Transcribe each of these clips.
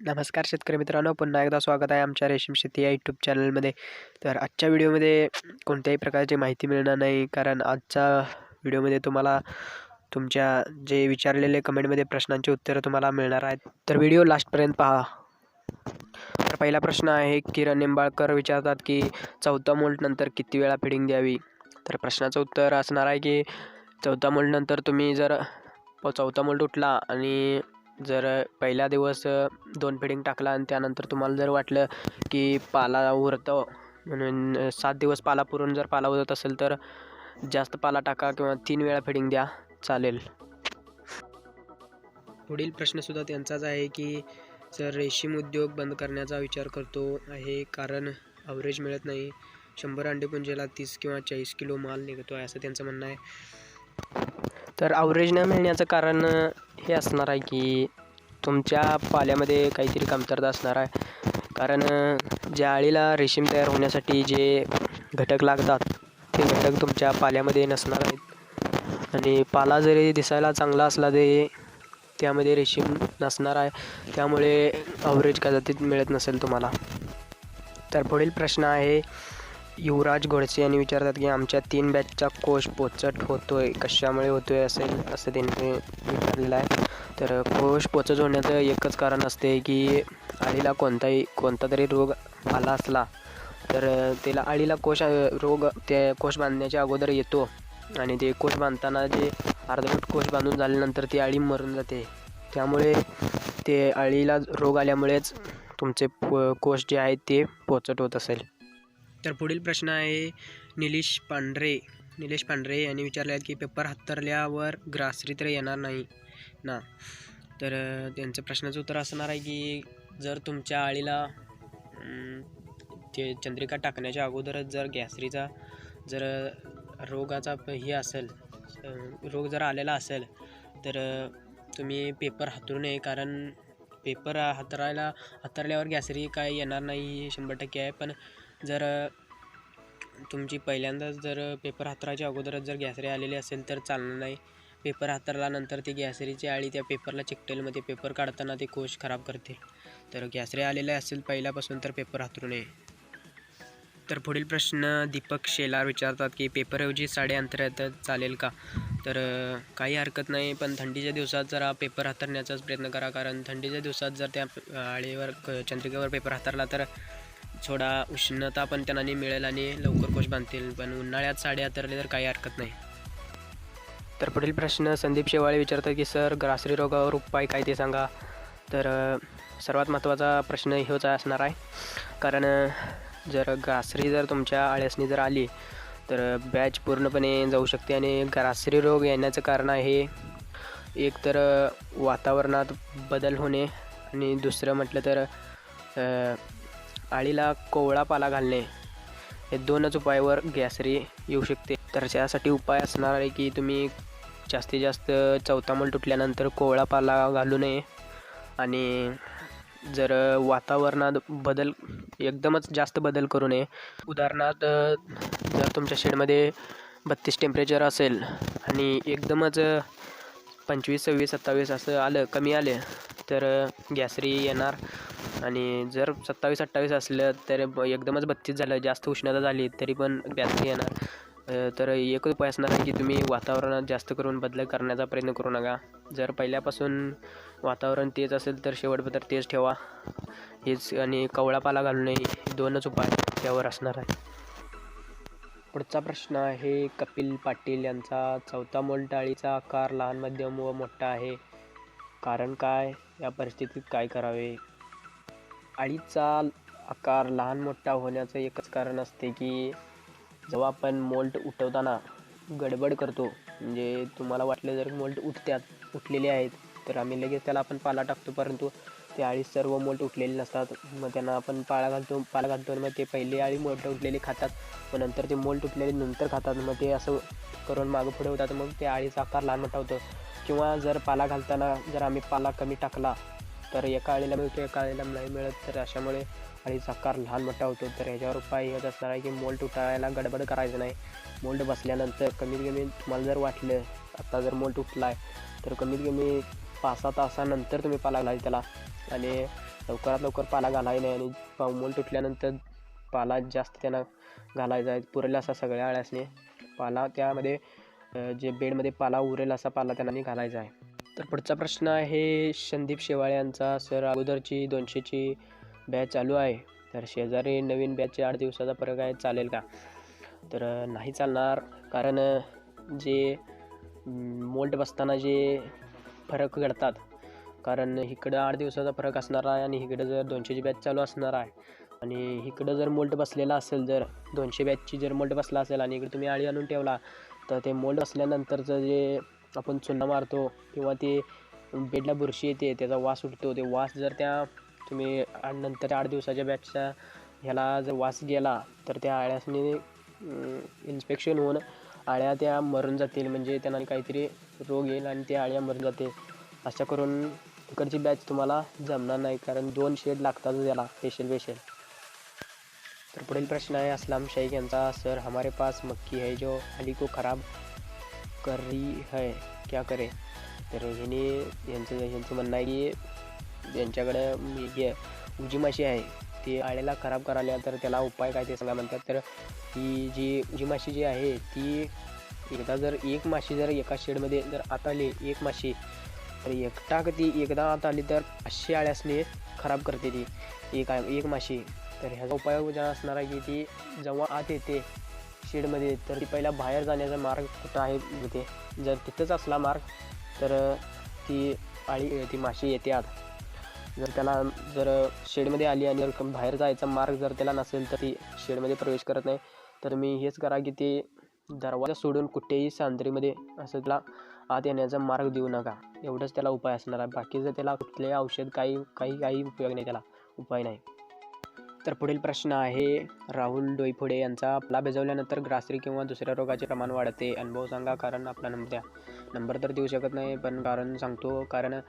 नमस्कार शेतकरी मित्रांनो पुन्हा एकदा स्वागत आहे आमच्या रेशीम शेती या यूट्यूब चॅनलमध्ये तर आजच्या व्हिडिओमध्ये कोणत्याही प्रकारची माहिती मिळणार नाही कारण आजच्या व्हिडिओमध्ये तुम्हाला तुमच्या जे विचारलेले कमेंटमध्ये प्रश्नांची उत्तरं तुम्हाला मिळणार आहेत. तर व्हिडिओ लास्टपर्यंत पहा. तर पहिला प्रश्न आहे किरण निंबाळकर विचारतात की चौथा मोल्टनंतर किती वेळा फिडिंग द्यावी? तर प्रश्नाचं उत्तर असणार आहे की चौथा मोल्टनंतर तुम्ही जर चौथा मोल्ट उठला आणि जर पहिला दिवस दोन फिडिंग टाकला आणि त्यानंतर तुम्हाला जर वाटलं की पाला उरतं म्हणून सात दिवस पाला पुरून जर पाला उरत असेल तर जास्त पाला टाका किंवा तीन वेळा फिडिंग द्या चालेल. पुढील प्रश्नसुद्धा त्यांचाच आहे की जर रेशीम उद्योग बंद करण्याचा विचार करतो आहे कारण अवरेज मिळत नाही. शंभर अंडेपुंजेला तीस किंवा चाळीस किलो माल निघतो आहे असं त्यांचं म्हणणं आहे. तर अवरेज न मिळण्याचं कारण हे असणार आहे की तुमच्या पाल्यामध्ये काहीतरी कमतरता असणार आहे. कारण ज्या आळीला रेशीम तयार होण्यासाठी जे घटक लागतात ते घटक तुमच्या पाल्यामध्ये नसणार आहेत. आणि पाला जरी दिसायला चांगला असला तरी त्यामध्ये रेशीम नसणार आहे. त्यामुळे अवरेज कदाचित मिळत नसेल तुम्हाला. तर पुढील प्रश्न आहे युवराज गोडसे यांनी विचारतात की आमच्या तीन बॅचचा कोच पोचट होतोय. कशामुळे होतोय असेल असं त्यांनी विचारलेलं आहे. तर कोश पोचट होण्याचं एकच कारण असते की आळीला कोणताही कोणता तरी रोग आला असला तर त्याला आळीला कोश रोग त्या कोश बांधण्याच्या अगोदर येतो. आणि ते कोश बांधताना जे अर्धवट कोश बांधून झाल्यानंतर ती आळी मरून जाते. त्यामुळे ते आळीला रोग आल्यामुळेच तुमचे प- कोश जे आहेत ते पोचट होत असेल. तर पुढील प्रश्न आहे निलेश पांढरे. निलेश पांढरे यांनी विचारले आहेत की पेपर हातरल्यावर ग्रासरी तर येणार नाही ना? तर त्यांचं प्रश्नाचं उत्तर असणार आहे की जर तुमच्या आळीला ते चंद्रिका टाकण्याच्या अगोदरच जर गॅसरीचा जर रोगाचा हे असेल रोग जर आलेला असेल तर तुम्ही पेपर हातरू नये कारण पेपर हातरायला हातरल्यावर गॅसरी काय येणार नाही हे शंभर टक्के आहे. पण जर तुमची पहिल्यांदाच जर पेपर हातराच्या अगोदरच जर गॅसरी आलेली असेल तर चालणार नाही. पेपर हातरल्यानंतर ती गॅसरीची आळी त्या पेपरला चिकटेल मग ते पेपर काढताना ते कोश खराब करते तर गॅसरी आलेले असेल पहिल्यापासून तर पेपर हातरू नये. तर पुढील प्रश्न दीपक शेलार विचारतात की पेपरऐवजी साडे अंतरात चालेल का? तर काही हरकत नाही पण थंडीच्या दिवसात जरा पेपर हातरण्याचाच प्रयत्न करा. कारण थंडीच्या दिवसात जर त्या आळीवर चंद्रिकेवर पेपर हातरला तर थोडा उष्णता पण त्यांना मिळेल आणि लवकर कोश बांधतील. पण उन्हाळ्यात साड्या तरले तर काही हरकत नाही. तर पुढील प्रश्न संदीप शेवाळे विचारतात की सर ग्रासरी रोगावर उपाय काय ते सांगा? तर सर्वात महत्त्वाचा प्रश्न हेच असणार आहे. कारण जर ग्रासरी जर तुमच्या आळ्यासनी जर आली तर बॅच पूर्णपणे जाऊ शकते आणि ग्रासरी रोग येण्याचं कारण आहे एक तर वातावरणात बदल होणे आणि दुसरं म्हटलं तर आळीला कोवळा पाला घालणे हे दोनच उपायावर गॅसरी येऊ शकते. तर त्यासाठी उपाय असणार आहे की तुम्ही जास्तीत जास्त चौथामल तुटल्यानंतर कोवळा पाला घालू नये आणि जर वातावरणात बदल एकदमच जास्त बदल करू नये. उदाहरणार्थ जर तुमच्या शेडमध्ये बत्तीस टेम्परेचर असेल आणि एकदमच पंचवीस सव्वीस सत्तावीस असं आलं कमी आले तर गॅसरी येणार. आणि जर सत्तावीस अठ्ठावीस असलं तर एकदमच बत्तीस झालं जास्त उष्णता झाली तरी पण गॅसरी येणार. तर एकच उपाय असणार आहे की तुम्ही वातावरणात जास्त करून बदल करण्याचा प्रयत्न करू नका. जर पहिल्यापासून वातावरण तेच असेल तर शेवटपर्यंत तेच ठेवा. हेच आणि कवळा पाला घालू नये हे दोनच उपाय त्यावर असणार आहे. पुढचा प्रश्न आहे कपिल पाटील यांचा चौथा मोलटाळीचा आकार लहान मध्यम व मोठा आहे. कारण काय? या परिस्थितीत काय करावे? अळीचा आकार लहान मोठा होण्याचं एकच कारण असते की जेव्हा आपण मोल्ट उठवताना गडबड करतो म्हणजे तुम्हाला वाटलं जर मोल्ट उठत्यात उठलेले आहेत तर आम्ही लगेच त्याला आपण पाला टाकतो. परंतु ते आळी सर्व मोल्ट उठलेले नसतात मग त्यांना आपण पाला घालतो पाला घालतो आणि मग ते पहिले आळी मोल्ट उठलेले खातात मग नंतर ते मोल्ट उठलेले नंतर खातात मग ते असं करून मागं पुढे होतात मग ते आळीचा आकार लहान मोठा होतो. किंवा जर पाला घालताना जर आम्ही पाला कमी टाकला तर एका आळीला मिळतो एका आळीला नाही मिळत. तर अशामुळे आळीचा आकार लहान मोठा होतो. तर ह्याच्यावर उपाय हेच असणार आहे की मोल्ड उठायला गडबड करायचं नाही. मोल्ड बसल्यानंतर कमीत कमी तुम्हाला जर वाटलं आत्ता जर मोल्ड उठला आहे तर कमीत कमी पाच सहा तासानंतर तुम्ही पाला घालायचा त्याला. आणि लवकरात लवकर पाला घालाय नाही आणि पा मोल तुटल्यानंतर पाला जास्त त्यांना घालायचा आहे. पुरेल असा सगळ्या आळ्यासने पाला त्यामध्ये जे बेडमध्ये पाला उरेल असा पाला त्यांना घालायचा आहे. तर पुढचा प्रश्न आहे संदीप शेवाळे यांचा. सर अगोदरची दोनशेची बॅच चालू आहे. तर शेजारी नवीन बॅचचे आठ दिवसाचा फरक आहे चालेल का? तर नाही चालणार कारण जे मोल्ट बसताना जे फरक घडतात कारण इकडं आठ दिवसाचा फरक असणार आहे आणि इकडं जर दोनशेची बॅच चालू असणार आहे. आणि इकडं जर मोल्ट बसलेला असेल जर दोनशे बॅचची जर मोल्ट बसला असेल आणि इकडे तुम्ही आळी आणून ठेवला तर ते मोल्ट बसल्यानंतरचं जे आपण चुना मारतो किंवा ते बेडला बुरशी येते त्याचा वास उठतो. ते वास जर त्या तुम्ही नंतर आठ दिवसाच्या बॅचच्या ह्याला जर वास गेला तर त्या आळ्यासने इन्स्पेक्शन होऊन आळ्या त्या मरून जातील. म्हणजे त्यांना काहीतरी रोग येईल आणि त्या आळ्या मरून जातील. अशा करून इकडची बॅच तुम्हाला जमणार नाही कारण दोन शेड लागतात त्याला फेशियल फेशियल तर पुढील प्रश्न आहे असलम शेख यांचा सर हमारे पास मक्की है जो अली को खराब कर रही है क्या करे? तर ह्याने यांचं यांचं म्हणणं आहे की यांच्याकडं हे उजी माशी आहे ती आळ्याला खराब करायला तर त्याला उपाय काय ते सांगा म्हणतात. तर ही जी उजी माशी जी आहे ती एकदा जर एक माशी जर एका शेडमध्ये जर आत आली एक माशी तर एकटा ती एकदा आत आली तर अशी आळ्यासने खराब करते ती. एक आहे- एक माशी. तर ह्याचा उपाय ज्या असणार आहे की ती जेव्हा आत येते शेडमध्ये तर ती पहिला बाहेर जाण्याचा मार्ग कुठं आहे तिथे जर तिथंच असला मार्ग तर ती आळी ती माशी येते आत. जर त्याला जर शेडमध्ये आली आणि जर बाहेर जायचा मार्ग जर त्याला नसेल तर ती शेडमध्ये प्रवेश करत नाही. तर मी हेच करा की ते दरवाजा सोडून कुठेही सांद्रीमध्ये असं त्याला आत येण्याचा मार्ग देऊ नका. एवढंच त्याला उपाय असणार आहे. बाकीचं त्याला कुठले औषध काही काही काही उपयोग नाही त्याला. उपाय नाही. तर पुढील प्रश्न आहे राहुल डोईफोडे यांचा. आपला भिजवल्यानंतर ग्रासरी किंवा दुसऱ्या रोगाचे प्रमाण वाढते. अनुभव सांगा कारण आपला नंबर द्या. नंबर तर देऊ शकत नाही पण कारण सांगतो. कारण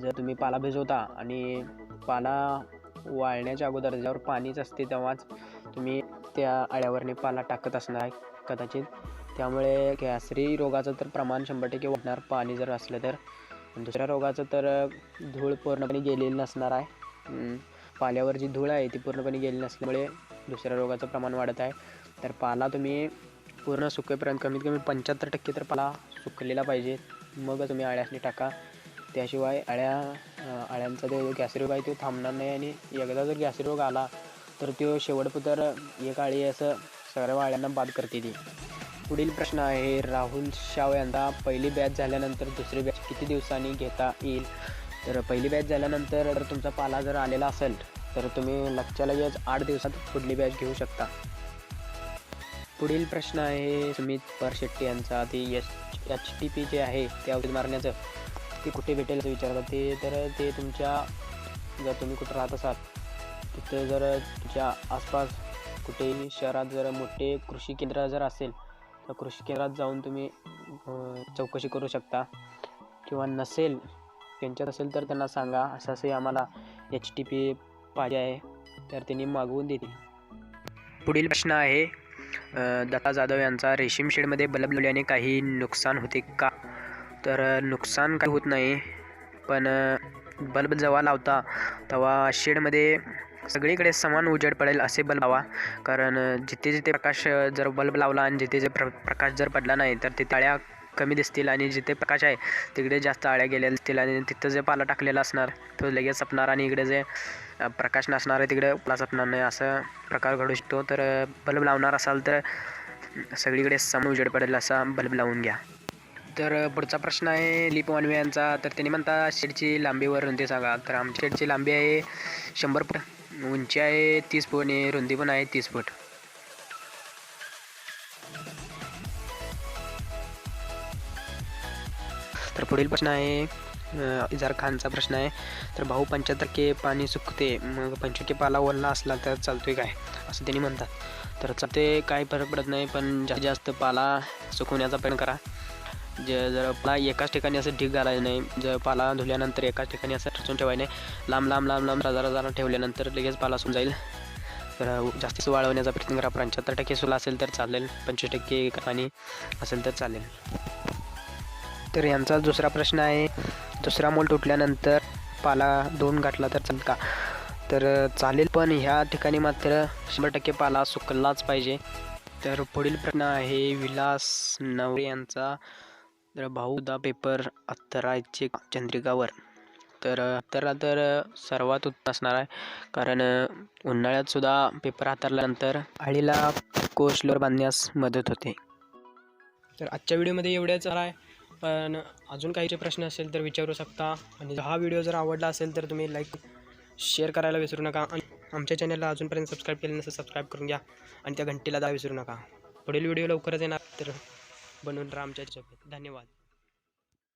जर तुम्ही पाला भिजवता आणि पाला वाळण्याच्या अगोदर ज्यावर पाणीच असते तेव्हाच तुम्ही त्या आळ्यावरने पाला टाकत असणार आहे कदाचित. त्यामुळे गॅसरी रोगाचं तर प्रमाण शंभर टक्के वाढणार. पाणी जर असलं तर. दुसऱ्या रोगाचं तर धूळ पूर्णपणे गेलेली नसणार आहे. पाल्यावर जी धूळ आहे ती पूर्णपणे गेली नसल्यामुळे दुसऱ्या रोगाचं प्रमाण वाढत आहे. तर पाला तुम्ही पूर्ण सुकेपर्यंत कमीत कमी पंच्याहत्तर टक्के तर पाला सुकलेला पाहिजे. मग तुम्ही अळ्यासनी टाका. त्याशिवाय अळ्या अळ्यांचा जो गॅस रोग आहे तो थांबणार नाही आणि एकदा जर गॅसरोग आला तर तो शेवटपुतर एक आळी असं सगळ्या आळ्यांना बाद करते ती. पुढील प्रश्न आहे राहुल शाव यांना पहिली बॅच झाल्यानंतर दुसरी बॅच किती दिवसांनी घेता येईल? तर पहिली बॅच झाल्यानंतर जर तुमचा पाला जर आलेला असेल तर तुम्ही लगच्या लगेच आठ दिवसात पुढली बॅच घेऊ शकता. पुढील प्रश्न आहे सुमित परशेट्टी यांचा. ते एच एच टी पी जे आहे ते औषध मारण्याचं ते कुठे भेटेल असं विचारतात. ते तर ते तुमच्या जर तुम्ही कुठं राहत असाल तिथं जर तुमच्या आसपास कुठेही शहरात जर मोठे कृषी केंद्र जर असेल तर कृषी केंद्रात जाऊन तुम्ही चौकशी करू शकता. किंवा नसेल त्यांच्यात असेल तर त्यांना सांगा. असं असे आम्हाला एच टी पी पाहिजे आहे तर त्यांनी मागवून देतील पुढील प्रश्न आहे दत्ता जाधव यांचा रेशीम शेडमध्ये बल्ब लावल्याने काही नुकसान होते का? तर नुकसान काही होत नाही पण बल्ब जेव्हा लावता तेव्हा शेडमध्ये सगळीकडे समान उजेड पडेल असे बल्ब लावा कारण जिथे जिथे प्रकाश जर बल्ब लावला आणि जिथे जे प्र प्रकाश जर पडला नाही तर ते आळ्या कमी दिसतील आणि जिथे प्रकाश आहे तिकडे जास्त आळ्या गेलेल्या दिसतील आणि तिथं जे पाला टाकलेला असणार तो लगेच सपणार आणि इकडे जे प्रकाश नसणार आहे तिकडे पाला सपणार नाही असं प्रकार घडू शकतो. तर बल्ब लावणार असाल तर सगळीकडे सम उजेड पडेल असा बल्ब लावून घ्या. तर पुढचा प्रश्न आहे लिप वानवे यांचा. तर त्यांनी म्हणता शेडची लांबीवर रुंदी सांगा. तर आमच्या शेडची लांबी आहे शंभर फूट उंची आहे तीस फूट आणि रुंदी पण आहे तीस फूट. पुढील प्रश्न आहे इजार खानचा प्रश्न आहे. तर भाऊ पंच्याहत्तर के पाणी सुकते मग पंचवीस पाला ओलला असला तर चालतोय काय? असं त्यांनी म्हणतात. तर चालते काय फरक पडत नाही पण जास्तीत जास्त पाला सुकवण्याचा प्रयत्न करा. जे जर पाला एकाच ठिकाणी असं ढीग घालायचं नाही जर पाला धुल्यानंतर एकाच ठिकाणी असं ठचून ठेवायचं नाही लांब लांब लांब लांब हजार हजार ठेवल्यानंतर लगेच पाला सुन जाईल. तर जास्तीच वाळवण्याचा प्रयत्न करा. पंच्याहत्तर टक्के सुला असेल तर चालेल पंचवीस टक्के पाणी असेल तर चालेल. तर यांचा दुसरा प्रश्न आहे दुसरा मोल तुटल्यानंतर पाला दोन घातला तर चालेल का? तर चालेल पण ह्या ठिकाणी मात्र शंभर टक्के पाला सुकलाच पाहिजे. तर पुढील प्रश्न आहे विलास नवरे यांचा तर भाऊदा पेपर अत्तराचे चंद्रिकावर. तर अत्तरा तर सर्वात उत्तम असणार आहे कारण उन्हाळ्यात सुद्धा पेपर हाताळल्यानंतर आळीला कोशलोर बांधण्यास मदत होते. तर आजच्या व्हिडिओमध्ये एवढ्याच आहे पण अजून काहीचे प्रश्न असेल तर विचारू शकता. आणि हा व्हिडिओ जर आवडला असेल तर तुम्ही लाईक शेअर करायला विसरू नका. आणि आमच्या चॅनलला अजूनपर्यंत सबस्क्राईब केलं नसेल सबस्क्राईब करून घ्या. आणि त्या घंटीला दा विसरू नका. पुढील व्हिडिओ लवकरच येणार तर बनवून राहा आमच्या धन्यवाद.